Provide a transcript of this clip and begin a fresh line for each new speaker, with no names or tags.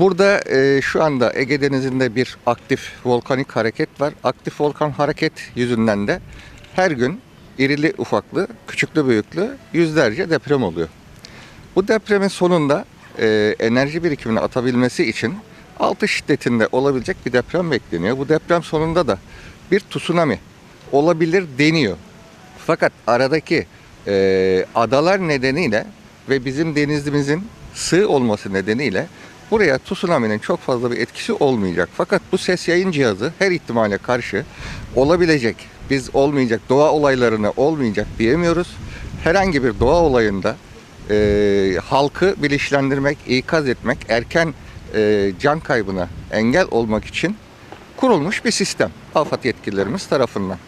Burada e, şu anda Ege Denizi'nde bir aktif volkanik hareket var. Aktif volkan hareket yüzünden de her gün irili ufaklı, küçüklü büyüklü yüzlerce deprem oluyor. Bu depremin sonunda e, enerji birikimini atabilmesi için 6 şiddetinde olabilecek bir deprem bekleniyor. Bu deprem sonunda da bir tsunami olabilir deniyor. Fakat aradaki e, adalar nedeniyle ve bizim denizimizin sığ olması nedeniyle buraya tsunami'nin çok fazla bir etkisi olmayacak. Fakat bu ses yayın cihazı her ihtimale karşı olabilecek, biz olmayacak, doğa olaylarına olmayacak diyemiyoruz. Herhangi bir doğa olayında e, halkı bilinçlendirmek, ikaz etmek, erken e, can kaybına engel olmak için kurulmuş bir sistem. AFAD yetkililerimiz tarafından.